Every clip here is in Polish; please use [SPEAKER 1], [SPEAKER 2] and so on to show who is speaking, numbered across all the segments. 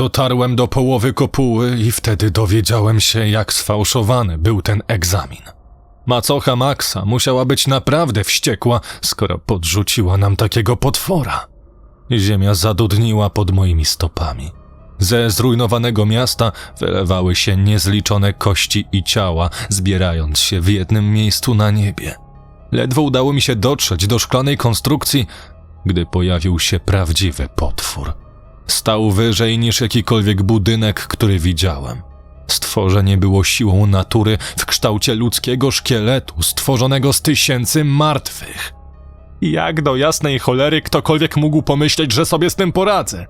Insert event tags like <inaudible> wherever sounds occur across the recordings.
[SPEAKER 1] Dotarłem do połowy kopuły i wtedy dowiedziałem się, jak sfałszowany był ten egzamin. Macocha Maxa musiała być naprawdę wściekła, skoro podrzuciła nam takiego potwora. Ziemia zadudniła pod moimi stopami. Ze zrujnowanego miasta wylewały się niezliczone kości i ciała, zbierając się w jednym miejscu na niebie. Ledwo udało mi się dotrzeć do szklanej konstrukcji, gdy pojawił się prawdziwy potwór. Stał wyżej niż jakikolwiek budynek, który widziałem. Stworzenie było siłą natury w kształcie ludzkiego szkieletu, stworzonego z tysięcy martwych. Jak do jasnej cholery ktokolwiek mógł pomyśleć, że sobie z tym poradzę?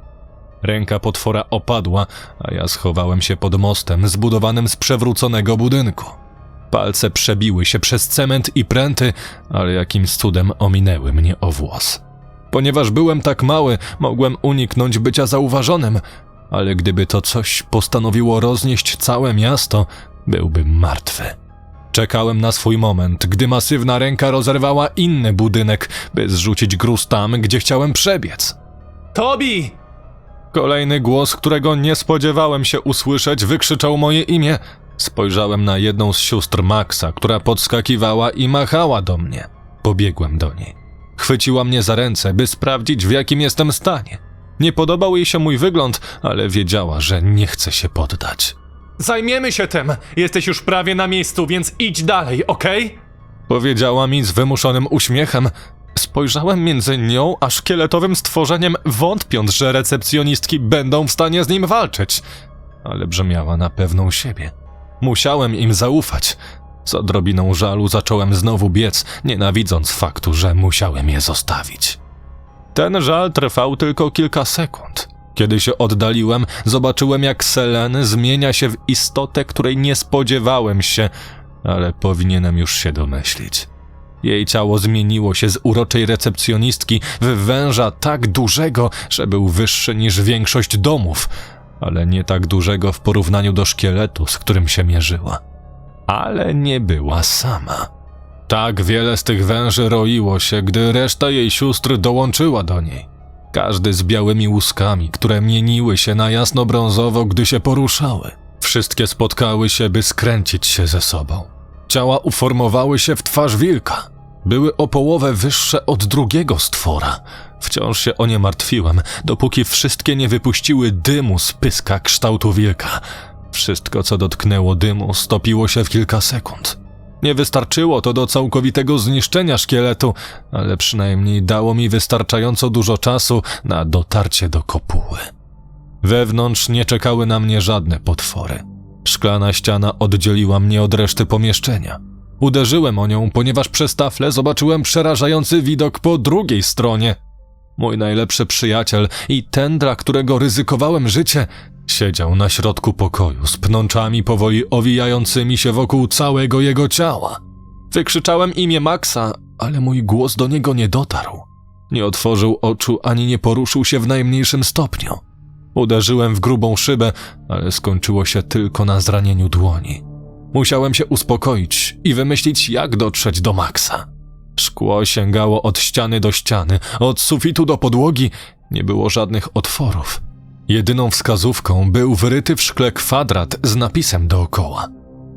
[SPEAKER 1] Ręka potwora opadła, a ja schowałem się pod mostem zbudowanym z przewróconego budynku. Palce przebiły się przez cement i pręty, ale jakimś cudem ominęły mnie o włos. Ponieważ byłem tak mały, mogłem uniknąć bycia zauważonym, ale gdyby to coś postanowiło roznieść całe miasto, byłbym martwy. Czekałem na swój moment, gdy masywna ręka rozerwała inny budynek, by zrzucić gruz tam, gdzie chciałem przebiec.
[SPEAKER 2] Tobi!
[SPEAKER 1] Kolejny głos, którego nie spodziewałem się usłyszeć, wykrzyczał moje imię. Spojrzałem na jedną z sióstr Maxa, która podskakiwała i machała do mnie. Pobiegłem do niej. Chwyciła mnie za ręce, by sprawdzić, w jakim jestem stanie. Nie podobał jej się mój wygląd, ale wiedziała, że nie chce się poddać.
[SPEAKER 2] Zajmiemy się tym! Jesteś już prawie na miejscu, więc idź dalej, okej?
[SPEAKER 1] Powiedziała mi z wymuszonym uśmiechem. Spojrzałem między nią a szkieletowym stworzeniem, wątpiąc, że recepcjonistki będą w stanie z nim walczyć. Ale brzmiała na pewną siebie. Musiałem im zaufać. Z odrobiną żalu zacząłem znowu biec, nienawidząc faktu, że musiałem je zostawić. Ten żal trwał tylko kilka sekund. Kiedy się oddaliłem, zobaczyłem, jak Seleny zmienia się w istotę, której nie spodziewałem się, ale powinienem już się domyślić. Jej ciało zmieniło się z uroczej recepcjonistki w węża tak dużego, że był wyższy niż większość domów, ale nie tak dużego w porównaniu do szkieletu, z którym się mierzyła. Ale nie była sama. Tak wiele z tych węży roiło się, gdy reszta jej sióstr dołączyła do niej. Każdy z białymi łuskami, które mieniły się na jasno-brązowo, gdy się poruszały. Wszystkie spotkały się, by skręcić się ze sobą. Ciała uformowały się w twarz wilka. Były o połowę wyższe od drugiego stwora. Wciąż się o nie martwiłem, dopóki wszystkie nie wypuściły dymu z pyska kształtu wilka. Wszystko, co dotknęło dymu, stopiło się w kilka sekund. Nie wystarczyło to do całkowitego zniszczenia szkieletu, ale przynajmniej dało mi wystarczająco dużo czasu na dotarcie do kopuły. Wewnątrz nie czekały na mnie żadne potwory. Szklana ściana oddzieliła mnie od reszty pomieszczenia. Uderzyłem o nią, ponieważ przez taflę zobaczyłem przerażający widok po drugiej stronie. Mój najlepszy przyjaciel i ten, dla którego ryzykowałem życie, siedział na środku pokoju z pnączami powoli owijającymi się wokół całego jego ciała. Wykrzyczałem imię Maxa, ale mój głos do niego nie dotarł. Nie otworzył oczu ani nie poruszył się w najmniejszym stopniu. Uderzyłem w grubą szybę, ale skończyło się tylko na zranieniu dłoni. Musiałem się uspokoić i wymyślić, jak dotrzeć do Maxa. Szkło sięgało od ściany do ściany, od sufitu do podłogi. Nie było żadnych otworów. Jedyną wskazówką był wyryty w szkle kwadrat z napisem dookoła.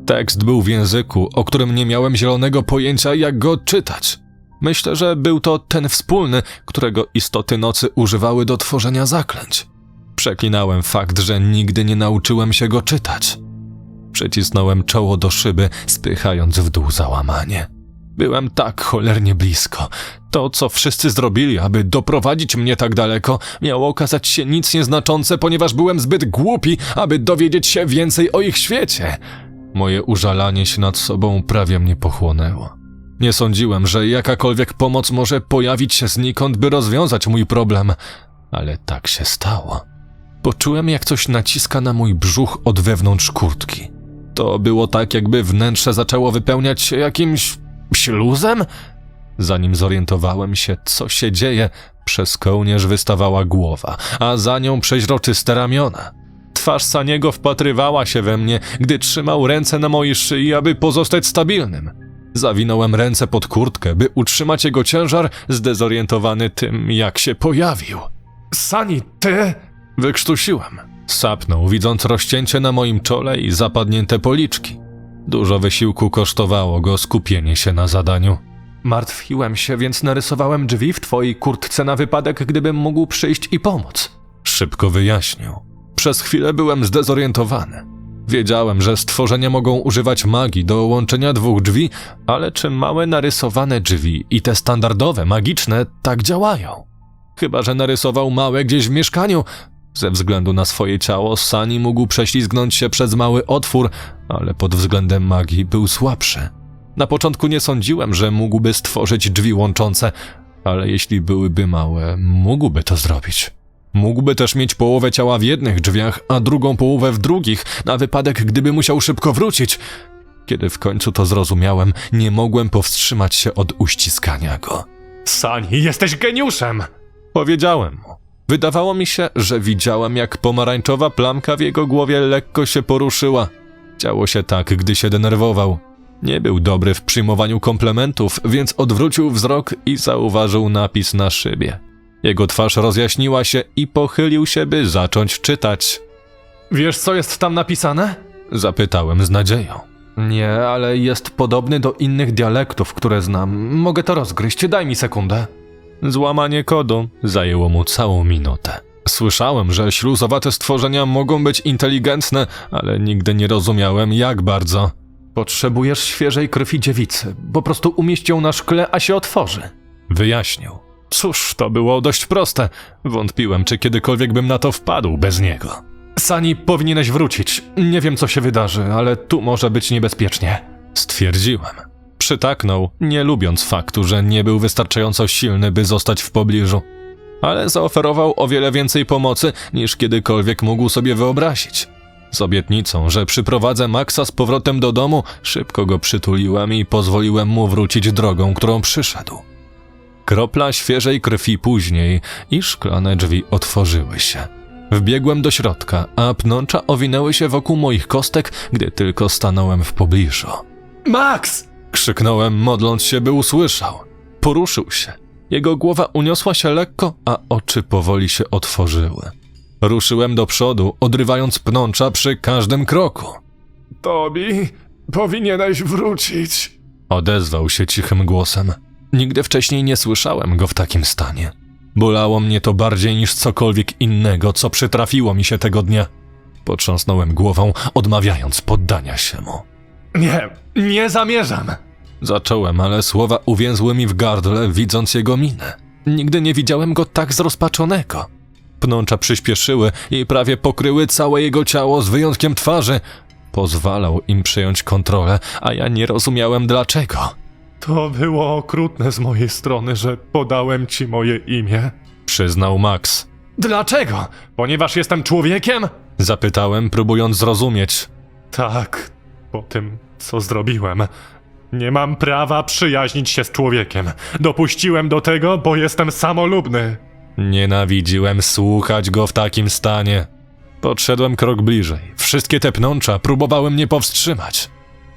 [SPEAKER 1] Tekst był w języku, o którym nie miałem zielonego pojęcia, jak go odczytać. Myślę, że był to ten wspólny, którego istoty nocy używały do tworzenia zaklęć. Przeklinałem fakt, że nigdy nie nauczyłem się go czytać. Przycisnąłem czoło do szyby, spychając w dół załamanie. Byłem tak cholernie blisko. To, co wszyscy zrobili, aby doprowadzić mnie tak daleko, miało okazać się nic nieznaczące, ponieważ byłem zbyt głupi, aby dowiedzieć się więcej o ich świecie. Moje użalanie się nad sobą prawie mnie pochłonęło. Nie sądziłem, że jakakolwiek pomoc może pojawić się znikąd, by rozwiązać mój problem, ale tak się stało. Poczułem, jak coś naciska na mój brzuch od wewnątrz kurtki. To było tak, jakby wnętrze zaczęło wypełniać się jakimś śluzem? Zanim zorientowałem się, co się dzieje, przez kołnierz wystawała głowa, a za nią przeźroczyste ramiona. Twarz Saniego wpatrywała się we mnie, gdy trzymał ręce na mojej szyi, aby pozostać stabilnym. Zawinąłem ręce pod kurtkę, by utrzymać jego ciężar, zdezorientowany tym, jak się pojawił.
[SPEAKER 2] Sani, ty...
[SPEAKER 1] Wykrztusiłem. Sapnął, widząc rozcięcie na moim czole i zapadnięte policzki. Dużo wysiłku kosztowało go skupienie się na zadaniu.
[SPEAKER 2] Martwiłem się, więc narysowałem drzwi w twojej kurtce na wypadek, gdybym mógł przyjść i pomóc.
[SPEAKER 1] Szybko wyjaśnił. Przez chwilę byłem zdezorientowany. Wiedziałem, że stworzenia mogą używać magii do łączenia dwóch drzwi, ale czy małe narysowane drzwi i te standardowe, magiczne tak działają? Chyba, że narysował małe gdzieś w mieszkaniu. Ze względu na swoje ciało, Sani mógł prześlizgnąć się przez mały otwór, ale pod względem magii był słabszy. Na początku nie sądziłem, że mógłby stworzyć drzwi łączące, ale jeśli byłyby małe, mógłby to zrobić. Mógłby też mieć połowę ciała w jednych drzwiach, a drugą połowę w drugich, na wypadek, gdyby musiał szybko wrócić. Kiedy w końcu to zrozumiałem, nie mogłem powstrzymać się od uściskania go.
[SPEAKER 2] Sani, jesteś geniuszem!
[SPEAKER 1] Powiedziałem mu. Wydawało mi się, że widziałem, jak pomarańczowa plamka w jego głowie lekko się poruszyła. Działo się tak, gdy się denerwował. Nie był dobry w przyjmowaniu komplementów, więc odwrócił wzrok i zauważył napis na szybie. Jego twarz rozjaśniła się i pochylił się, by zacząć czytać.
[SPEAKER 2] Wiesz, co jest tam napisane?
[SPEAKER 1] Zapytałem z nadzieją.
[SPEAKER 2] Nie, ale jest podobny do innych dialektów, które znam. Mogę to rozgryźć, daj mi sekundę.
[SPEAKER 1] Złamanie kodu zajęło mu całą minutę. Słyszałem, że śluzowate stworzenia mogą być inteligentne, ale nigdy nie rozumiałem, jak bardzo.
[SPEAKER 2] Potrzebujesz świeżej krwi dziewicy. Po prostu umieść ją na szkle, a się otworzy.
[SPEAKER 1] Wyjaśnił. Cóż, to było dość proste. Wątpiłem, czy kiedykolwiek bym na to wpadł bez niego.
[SPEAKER 2] Sani, powinieneś wrócić. Nie wiem, co się wydarzy, ale tu może być niebezpiecznie.
[SPEAKER 1] Stwierdziłem. Przytaknął, nie lubiąc faktu, że nie był wystarczająco silny, by zostać w pobliżu. Ale zaoferował o wiele więcej pomocy, niż kiedykolwiek mógł sobie wyobrazić. Z obietnicą, że przyprowadzę Maxa z powrotem do domu, szybko go przytuliłem i pozwoliłem mu wrócić drogą, którą przyszedł. Kropla świeżej krwi później i szklane drzwi otworzyły się. Wbiegłem do środka, a pnącza owinęły się wokół moich kostek, gdy tylko stanąłem w pobliżu.
[SPEAKER 2] Max!
[SPEAKER 1] Krzyknąłem, modląc się, by usłyszał. Poruszył się. Jego głowa uniosła się lekko, a oczy powoli się otworzyły. Ruszyłem do przodu, odrywając pnącza przy każdym kroku.
[SPEAKER 2] Tobi, powinieneś wrócić.
[SPEAKER 1] Odezwał się cichym głosem. Nigdy wcześniej nie słyszałem go w takim stanie. Bolało mnie to bardziej niż cokolwiek innego, co przytrafiło mi się tego dnia. Potrząsnąłem głową, odmawiając poddania się mu.
[SPEAKER 2] Nie, nie zamierzam.
[SPEAKER 1] Zacząłem, ale słowa uwięzły mi w gardle, widząc jego minę. Nigdy nie widziałem go tak zrozpaczonego. Pnącza przyspieszyły i prawie pokryły całe jego ciało z wyjątkiem twarzy. Pozwalał im przejąć kontrolę, a ja nie rozumiałem dlaczego.
[SPEAKER 2] To było okrutne z mojej strony, że podałem ci moje imię.
[SPEAKER 1] Przyznał Max.
[SPEAKER 2] Dlaczego? Ponieważ jestem człowiekiem?
[SPEAKER 1] Zapytałem, próbując zrozumieć.
[SPEAKER 2] Tak, po tym, co zrobiłem. Nie mam prawa przyjaźnić się z człowiekiem. Dopuściłem do tego, bo jestem samolubny.
[SPEAKER 1] Nienawidziłem słuchać go w takim stanie. Podszedłem krok bliżej. Wszystkie te pnącza próbowały mnie powstrzymać.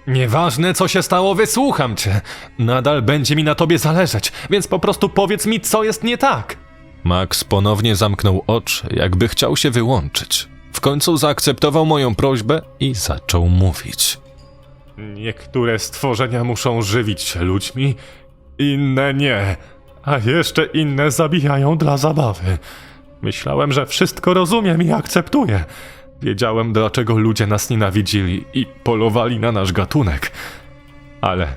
[SPEAKER 2] Nieważne, co się stało, wysłucham cię. Nadal będzie mi na tobie zależeć, więc po prostu powiedz mi, co jest nie tak.
[SPEAKER 1] Max ponownie zamknął oczy, jakby chciał się wyłączyć. W końcu zaakceptował moją prośbę i zaczął mówić.
[SPEAKER 2] Niektóre stworzenia muszą żywić się ludźmi, inne nie, a jeszcze inne zabijają dla zabawy. Myślałem, że wszystko rozumiem i akceptuję. Wiedziałem, dlaczego ludzie nas nienawidzili i polowali na nasz gatunek. Ale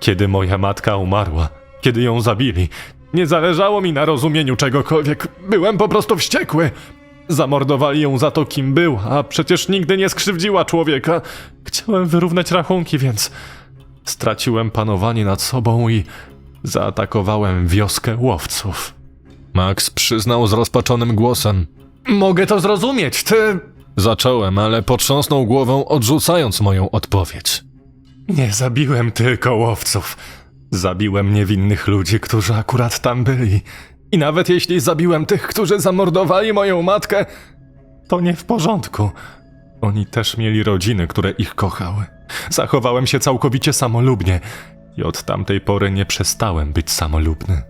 [SPEAKER 2] kiedy moja matka umarła, kiedy ją zabili, nie zależało mi na rozumieniu czegokolwiek. Byłem po prostu wściekły. Zamordowali ją za to, kim był, a przecież nigdy nie skrzywdziła człowieka. Chciałem wyrównać rachunki, więc straciłem panowanie nad sobą i zaatakowałem wioskę łowców.
[SPEAKER 1] Max przyznał zrozpaczonym głosem.
[SPEAKER 2] Mogę to zrozumieć, ty.
[SPEAKER 1] Zacząłem, ale potrząsnął głową, odrzucając moją odpowiedź.
[SPEAKER 2] Nie zabiłem tylko łowców. Zabiłem niewinnych ludzi, którzy akurat tam byli. I nawet jeśli zabiłem tych, którzy zamordowali moją matkę, to nie w porządku. Oni też mieli rodziny, które ich kochały. Zachowałem się całkowicie samolubnie i od tamtej pory nie przestałem być samolubny.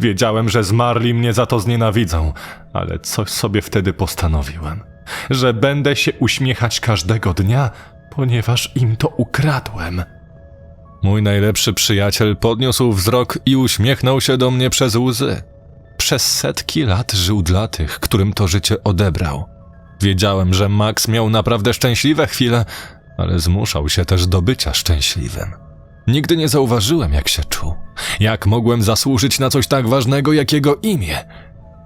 [SPEAKER 2] Wiedziałem, że zmarli mnie za to znienawidzą, ale coś sobie wtedy postanowiłem. że będę się uśmiechać każdego dnia, ponieważ im to ukradłem.
[SPEAKER 1] Mój najlepszy przyjaciel podniósł wzrok i uśmiechnął się do mnie przez łzy. Przez setki lat żył dla tych, którym to życie odebrał. Wiedziałem, że Max miał naprawdę szczęśliwe chwile, ale zmuszał się też do bycia szczęśliwym. Nigdy nie zauważyłem, jak się czuł. Jak mogłem zasłużyć na coś tak ważnego jak jego imię?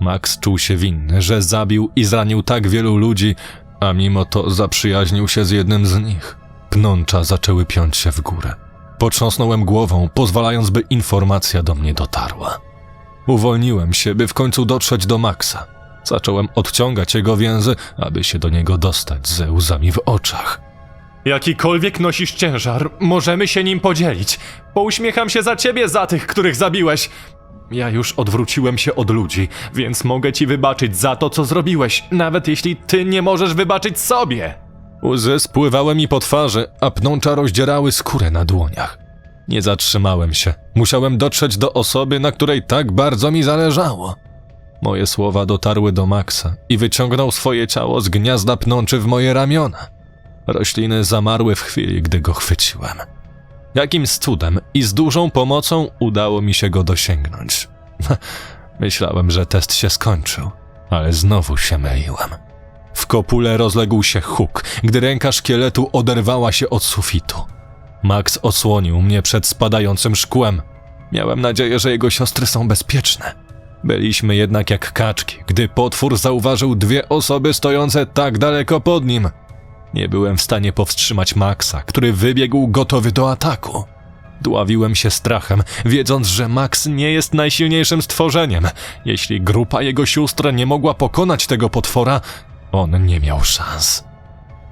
[SPEAKER 1] Max czuł się winny, że zabił i zranił tak wielu ludzi, a mimo to zaprzyjaźnił się z jednym z nich. Pnącza zaczęły piąć się w górę. Potrząsnąłem głową, pozwalając, by informacja do mnie dotarła. Uwolniłem się, by w końcu dotrzeć do Maxa. Zacząłem odciągać jego więzy, aby się do niego dostać ze łzami w oczach.
[SPEAKER 2] Jakikolwiek nosisz ciężar, możemy się nim podzielić. Pouśmiecham się za ciebie, za tych, których zabiłeś. Ja już odwróciłem się od ludzi, więc mogę ci wybaczyć za to, co zrobiłeś, nawet jeśli ty nie możesz wybaczyć sobie.
[SPEAKER 1] Łzy spływały mi po twarzy, a pnącza rozdzierały skórę na dłoniach. Nie zatrzymałem się. Musiałem dotrzeć do osoby, na której tak bardzo mi zależało. Moje słowa dotarły do Maxa i wyciągnął swoje ciało z gniazda pnączy w moje ramiona. Rośliny zamarły w chwili, gdy go chwyciłem. Jakimś cudem i z dużą pomocą udało mi się go dosięgnąć. <laughs> Myślałem, że test się skończył, ale znowu się myliłem. W kopule rozległ się huk, gdy ręka szkieletu oderwała się od sufitu. Max osłonił mnie przed spadającym szkłem. Miałem nadzieję, że jego siostry są bezpieczne. Byliśmy jednak jak kaczki, gdy potwór zauważył dwie osoby stojące tak daleko pod nim. Nie byłem w stanie powstrzymać Maxa, który wybiegł gotowy do ataku. Dławiłem się strachem, wiedząc, że Max nie jest najsilniejszym stworzeniem. Jeśli grupa jego sióstr nie mogła pokonać tego potwora, on nie miał szans.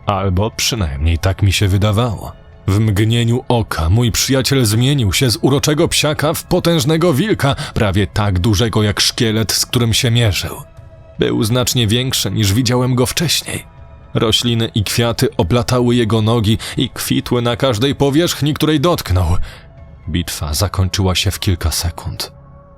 [SPEAKER 1] Albo przynajmniej tak mi się wydawało. W mgnieniu oka mój przyjaciel zmienił się z uroczego psiaka w potężnego wilka, prawie tak dużego jak szkielet, z którym się mierzył. Był znacznie większy niż widziałem go wcześniej. Rośliny i kwiaty oplatały jego nogi i kwitły na każdej powierzchni, której dotknął. Bitwa zakończyła się w kilka sekund.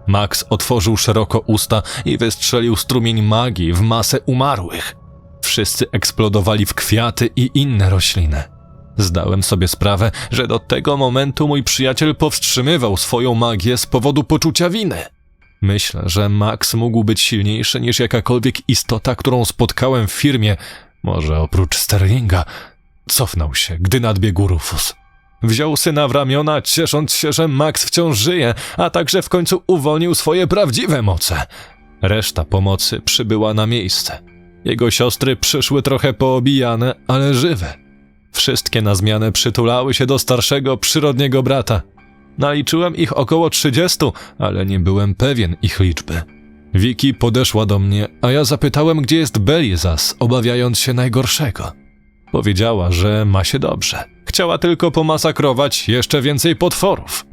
[SPEAKER 1] Max otworzył szeroko usta i wystrzelił strumień magii w masę umarłych. Wszyscy eksplodowali w kwiaty i inne rośliny. Zdałem sobie sprawę, że do tego momentu mój przyjaciel powstrzymywał swoją magię z powodu poczucia winy. Myślę, że Max mógł być silniejszy niż jakakolwiek istota, którą spotkałem w firmie, może oprócz Sterlinga. Cofnął się, gdy nadbiegł Rufus. Wziął syna w ramiona, ciesząc się, że Max wciąż żyje, a także w końcu uwolnił swoje prawdziwe moce. Reszta pomocy przybyła na miejsce. Jego siostry przyszły trochę poobijane, ale żywe. Wszystkie na zmianę przytulały się do starszego, przyrodniego brata. Naliczyłem ich około trzydziestu, ale nie byłem pewien ich liczby. Wiki podeszła do mnie, a ja zapytałem, gdzie jest Beliezas, obawiając się najgorszego. Powiedziała, że ma się dobrze. Chciała tylko pomasakrować jeszcze więcej potworów.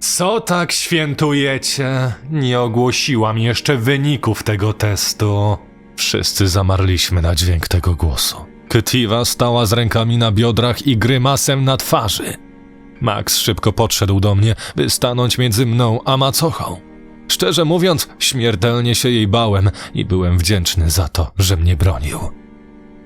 [SPEAKER 2] Co tak świętujecie? Nie ogłosiłam jeszcze wyników tego testu.
[SPEAKER 1] Wszyscy zamarliśmy na dźwięk tego głosu. Kytiva stała z rękami na biodrach i grymasem na twarzy. Max szybko podszedł do mnie, by stanąć między mną a macochą. Szczerze mówiąc, śmiertelnie się jej bałem i byłem wdzięczny za to, że mnie bronił.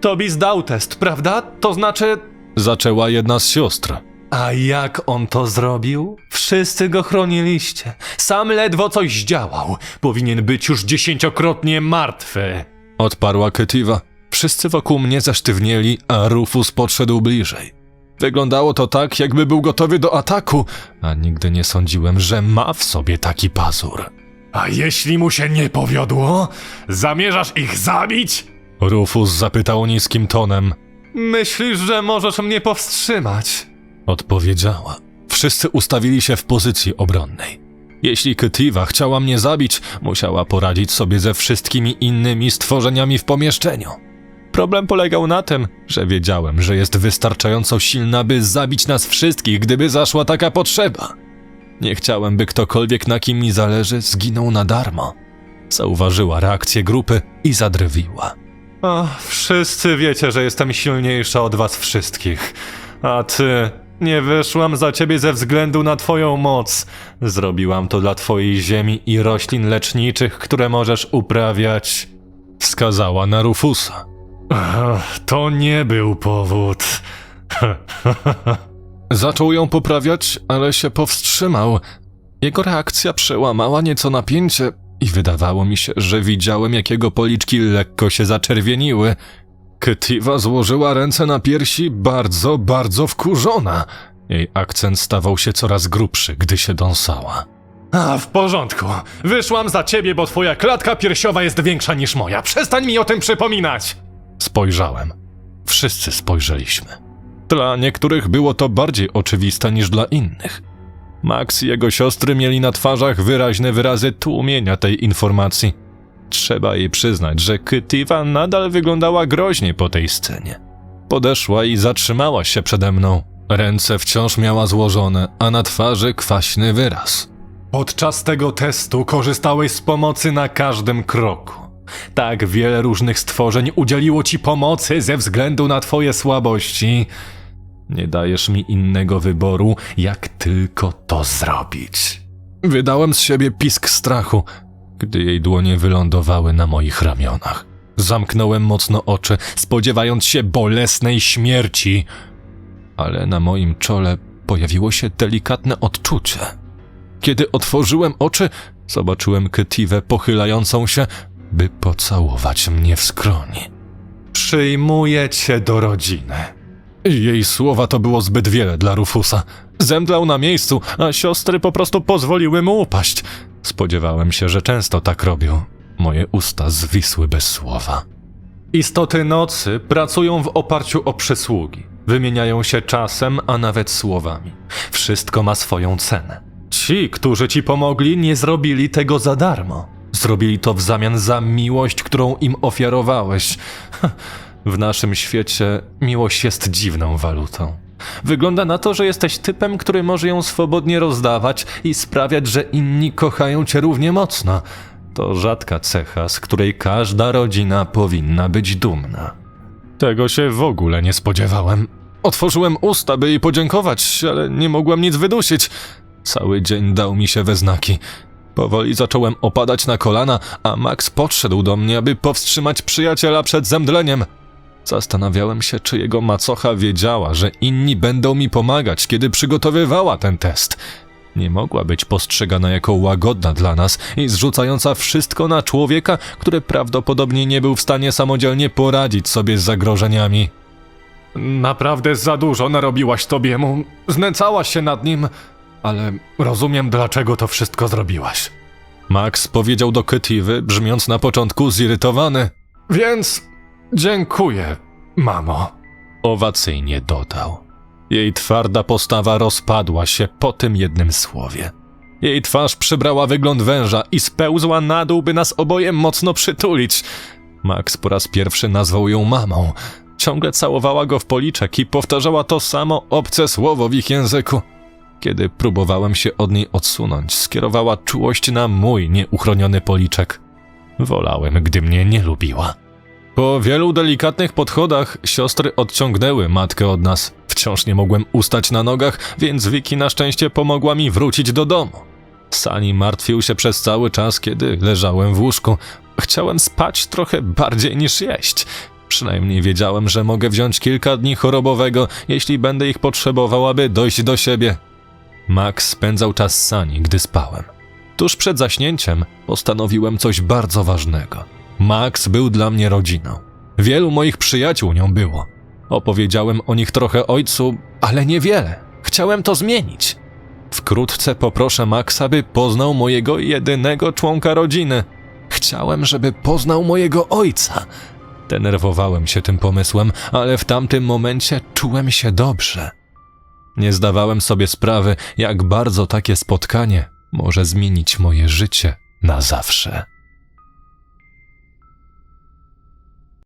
[SPEAKER 2] Tobie zdał test, prawda? To znaczy...
[SPEAKER 1] Zaczęła jedna z sióstr.
[SPEAKER 2] A jak on to zrobił? Wszyscy go chroniliście. Sam ledwo coś zdziałał. Powinien być już dziesięciokrotnie martwy.
[SPEAKER 1] Odparła Kytiva. Wszyscy wokół mnie zasztywnieli, a Rufus podszedł bliżej. Wyglądało to tak, jakby był gotowy do ataku, a nigdy nie sądziłem, że ma w sobie taki pazur.
[SPEAKER 2] A jeśli mu się nie powiodło, zamierzasz ich zabić?
[SPEAKER 1] Rufus zapytał niskim tonem.
[SPEAKER 2] Myślisz, że możesz mnie powstrzymać?
[SPEAKER 1] Odpowiedziała. Wszyscy ustawili się w pozycji obronnej. Jeśli Kytiva chciała mnie zabić, musiała poradzić sobie ze wszystkimi innymi stworzeniami w pomieszczeniu. Problem polegał na tym, że wiedziałem, że jest wystarczająco silna, by zabić nas wszystkich, gdyby zaszła taka potrzeba. Nie chciałem, by ktokolwiek, na kim mi zależy, zginął na darmo. Zauważyła reakcję grupy i zadrwiła.
[SPEAKER 2] O, wszyscy wiecie, że jestem silniejsza od was wszystkich. A ty... Nie wyszłam za ciebie ze względu na twoją moc. Zrobiłam to dla twojej ziemi i roślin leczniczych, które możesz uprawiać.
[SPEAKER 1] Wskazała na Rufusa. <laughs>
[SPEAKER 2] To nie był powód. <laughs>
[SPEAKER 1] Zaczął ją poprawiać, ale się powstrzymał. Jego reakcja przełamała nieco napięcie i wydawało mi się, że widziałem, jak jego policzki lekko się zaczerwieniły. Ketiva złożyła ręce na piersi, bardzo, bardzo wkurzona. Jej akcent stawał się coraz grubszy, gdy się dąsała.
[SPEAKER 2] A, w porządku. Wyszłam za ciebie, bo twoja klatka piersiowa jest większa niż moja. Przestań mi o tym przypominać!
[SPEAKER 1] Spojrzałem. Wszyscy spojrzeliśmy. Dla niektórych było to bardziej oczywiste niż dla innych. Max i jego siostry mieli na twarzach wyraźne wyrazy tłumienia tej informacji. Trzeba jej przyznać, że Kytiva nadal wyglądała groźnie po tej scenie. Podeszła i zatrzymała się przede mną. Ręce wciąż miała złożone, a na twarzy kwaśny wyraz.
[SPEAKER 2] Podczas tego testu korzystałeś z pomocy na każdym kroku. Tak wiele różnych stworzeń udzieliło ci pomocy ze względu na twoje słabości.
[SPEAKER 1] Nie dajesz mi innego wyboru, jak tylko to zrobić. Wydałem z siebie pisk strachu, gdy jej dłonie wylądowały na moich ramionach. Zamknąłem mocno oczy, spodziewając się bolesnej śmierci, ale na moim czole pojawiło się delikatne odczucie. Kiedy otworzyłem oczy, zobaczyłem Ketivę pochylającą się, by pocałować mnie w skroni.
[SPEAKER 2] Przyjmuję cię do rodziny.
[SPEAKER 1] Jej słowa to było zbyt wiele dla Rufusa. Zemdlał na miejscu, a siostry po prostu pozwoliły mu upaść. Spodziewałem się, że często tak robią. Moje usta zwisły bez słowa.
[SPEAKER 2] Istoty nocy pracują w oparciu o przysługi. Wymieniają się czasem, a nawet słowami. Wszystko ma swoją cenę. Ci, którzy ci pomogli, nie zrobili tego za darmo. Zrobili to w zamian za miłość, którą im ofiarowałeś. <laughs> W naszym świecie miłość jest dziwną walutą. Wygląda na to, że jesteś typem, który może ją swobodnie rozdawać i sprawiać, że inni kochają cię równie mocno. To rzadka cecha, z której każda rodzina powinna być dumna.
[SPEAKER 1] Tego się w ogóle nie spodziewałem. Otworzyłem usta, by jej podziękować, ale nie mogłem nic wydusić. Cały dzień dał mi się we znaki. Powoli zacząłem opadać na kolana, a Max podszedł do mnie, aby powstrzymać przyjaciela przed zemdleniem. Zastanawiałem się, czy jego macocha wiedziała, że inni będą mi pomagać, kiedy przygotowywała ten test. Nie mogła być postrzegana jako łagodna dla nas i zrzucająca wszystko na człowieka, który prawdopodobnie nie był w stanie samodzielnie poradzić sobie z zagrożeniami.
[SPEAKER 2] Naprawdę za dużo narobiłaś Tobiemu. Znęcałaś się nad nim, ale rozumiem, dlaczego to wszystko zrobiłaś.
[SPEAKER 1] Max powiedział do Ketivy, brzmiąc na początku zirytowany.
[SPEAKER 2] Więc dziękuję, mamo.
[SPEAKER 1] Owacyjnie dodał. Jej twarda postawa rozpadła się po tym jednym słowie. Jej twarz przybrała wygląd węża i spełzła na dół, by nas oboje mocno przytulić. Max po raz pierwszy nazwał ją mamą. Ciągle całowała go w policzek i powtarzała to samo obce słowo w ich języku. Kiedy próbowałem się od niej odsunąć, skierowała czułość na mój nieuchroniony policzek. Wolałem, gdy mnie nie lubiła. Po wielu delikatnych podchodach siostry odciągnęły matkę od nas. Wciąż nie mogłem ustać na nogach, więc Wiki na szczęście pomogła mi wrócić do domu. Sani martwił się przez cały czas, kiedy leżałem w łóżku. Chciałem spać trochę bardziej niż jeść. Przynajmniej wiedziałem, że mogę wziąć kilka dni chorobowego, jeśli będę ich potrzebował, aby dojść do siebie. Max spędzał czas z Sani, gdy spałem. Tuż przed zaśnięciem postanowiłem coś bardzo ważnego. Max był dla mnie rodziną. Wielu moich przyjaciół nią było. Opowiedziałem o nich trochę ojcu, ale niewiele. Chciałem to zmienić. Wkrótce poproszę Maxa, by poznał mojego jedynego członka rodziny. Chciałem, żeby poznał mojego ojca. Denerwowałem się tym pomysłem, ale w tamtym momencie czułem się dobrze. Nie zdawałem sobie sprawy, jak bardzo takie spotkanie może zmienić moje życie na zawsze.